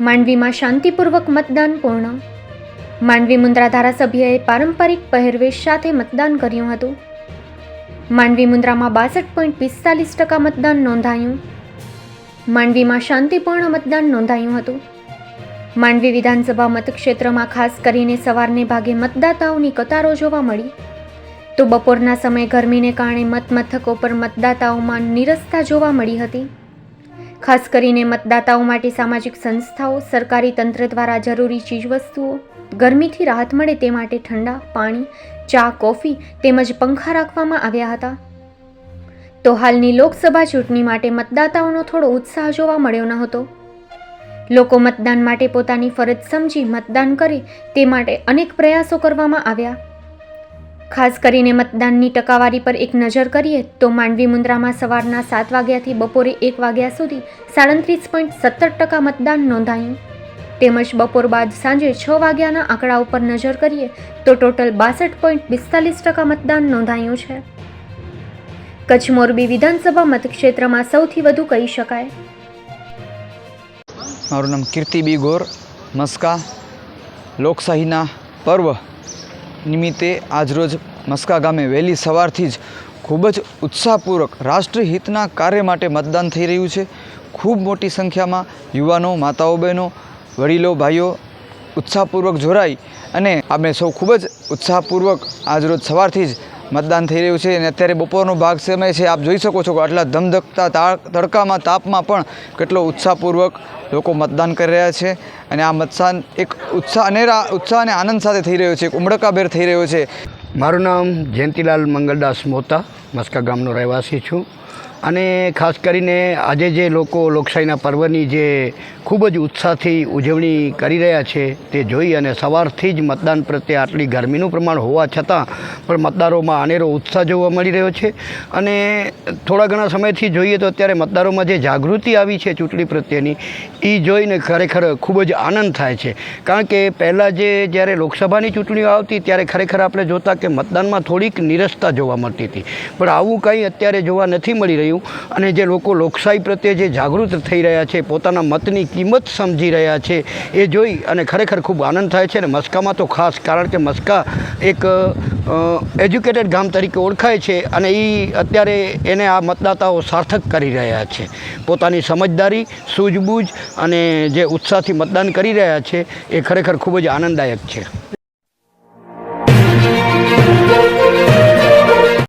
માંડવીમાં શાંતિપૂર્વક મતદાન પૂર્ણ. માંડવી મુન્દ્રા ધારાસભ્યએ પારંપરિક પહેરવેશ સાથે મતદાન કર્યું હતું. માંડવી મુન્દ્રામાં બાસઠ પોઈન્ટ પિસ્તાલીસ ટકા મતદાન નોંધાયું. માંડવીમાં શાંતિપૂર્ણ મતદાન નોંધાયું હતું. માંડવી વિધાનસભા મતક્ષેત્રમાં ખાસ કરીને સવારને ભાગે મતદાતાઓની કતારો જોવા મળી. તો બપોરના સમયે ગરમીને કારણે મતમથકો પર મતદાતાઓમાં નિરસતા જોવા મળી હતી. ખાસ કરીને મતદાતાઓ માટે સામાજિક સંસ્થાઓ, સરકારી તંત્ર દ્વારા જરૂરી ચીજવસ્તુઓ, ગરમીથી રાહત મળે તે માટે ઠંડા, પાણી, ચા, કોફી તેમજ પંખા રાખવામાં આવ્યા હતા. તો હાલની લોકસભા ચૂંટણી માટે મતદાતાઓનો થોડો ઉત્સાહ જોવા મળ્યો ન હતો. લોકો મતદાન માટે પોતાની ફરજ સમજી મતદાન કરે તે માટે અનેક પ્રયાસો કરવામાં આવ્યા. ખાસ કરીને મતદાનની ટકાવારી પર એક નજર કરીએ તો માંડવી મુન્દ્રામાં સવારના સાત વાગ્યાથી બપોરે એક વાગ્યા સુધી સાડત્રીસ પોઈન્ટ સત્તર ટકા મતદાન નોંધાયું. તેમજ બપોર બાદ સાંજે છ વાગ્યાના આંકડા ઉપર નજર કરીએ તો ટોટલ બાસઠ પોઈન્ટ પિસ્તાલીસ ટકા મતદાન નોંધાયું છે. કચ્છ મોરબી વિધાનસભા મતક્ષેત્રમાં સૌથી વધુ કહી શકાય. મારું નામ કીર્તિ બી ગોર, મસ્કા, લોકશાહીના પર્વ નિમિત્તે આજરોજ મસ્કા ગામે વહેલી સવારથી જ ખૂબ જ ઉત્સાહપૂર્વક રાષ્ટ્રહિતના કાર્ય માટે મતદાન થઈ રહ્યું છે. ખૂબ મોટી સંખ્યામાં યુવાનો, માતાઓ, બહેનો, વડીલો, ભાઈઓ ઉત્સાહપૂર્વક જોડાઈ અને આપણે સૌ ખૂબ જ ઉત્સાહપૂર્વક આજરોજ સવારથી જ મતદાન થઈ રહ્યું છે અને અત્યારે બપોરનો ભાગ સમય છે. આપ જોઈ શકો છો કે આટલા ધમધકતા તડકામાં, તાપમાં પણ કેટલો ઉત્સાહપૂર્વક લોકો મતદાન કરી રહ્યા છે. અને આ મતદાન એક ઉત્સાહ અનેરા, ઉત્સાહ અને આનંદ સાથે થઈ રહ્યો છે. એક ઉમળકાભેર થઈ રહ્યો છે. મારું નામ જયંતિલાલ મંગલદાસ મોતા, મસ્કા ગામનો રહેવાસી છું. અને ખાસ કરીને આજે જે લોકો લોકશાહીના પર્વની જે ખૂબ જ ઉત્સાહથી ઉજવણી કરી રહ્યા છે તે જોઈ અને સવારથી જ મતદાન પ્રત્યે આટલી ગરમીનું પ્રમાણ હોવા છતાં પણ મતદારોમાં અનેરો ઉત્સાહ જોવા મળી રહ્યો છે. અને થોડા ઘણા સમયથી જોઈએ તો અત્યારે મતદારોમાં જે જાગૃતિ આવી છે ચૂંટણી પ્રત્યેની એ જોઈને ખરેખર ખૂબ જ આનંદ થાય છે. કારણ કે પહેલાં જે જ્યારે લોકસભાની ચૂંટણીઓ આવતી ત્યારે ખરેખર આપણે જોતા કે મતદાનમાં થોડીક નિરસતા જોવા મળતી હતી. પણ આવું કંઈ અત્યારે જોવા નથી મળી રહ્યું અને જે લોકો લોકશાહી પ્રત્યે જે જાગૃત થઈ રહ્યા છે, પોતાના મતની કિંમત સમજી રહ્યા છે, એ જોઈ અને ખરેખર ખૂબ આનંદ થાય છે અને મસ્કામાં તો ખાસ, કારણ કે મસ્કા એક એજ્યુકેટેડ ગામ તરીકે ઓળખાય છે અને એ અત્યારે એને આ મતદાતાઓ સાર્થક કરી રહ્યા છે. પોતાની સમજદારી, સૂઝબૂઝ અને જે ઉત્સાહથી મતદાન કરી રહ્યા છે, એ ખરેખર ખૂબ જ આનંદદાયક છે.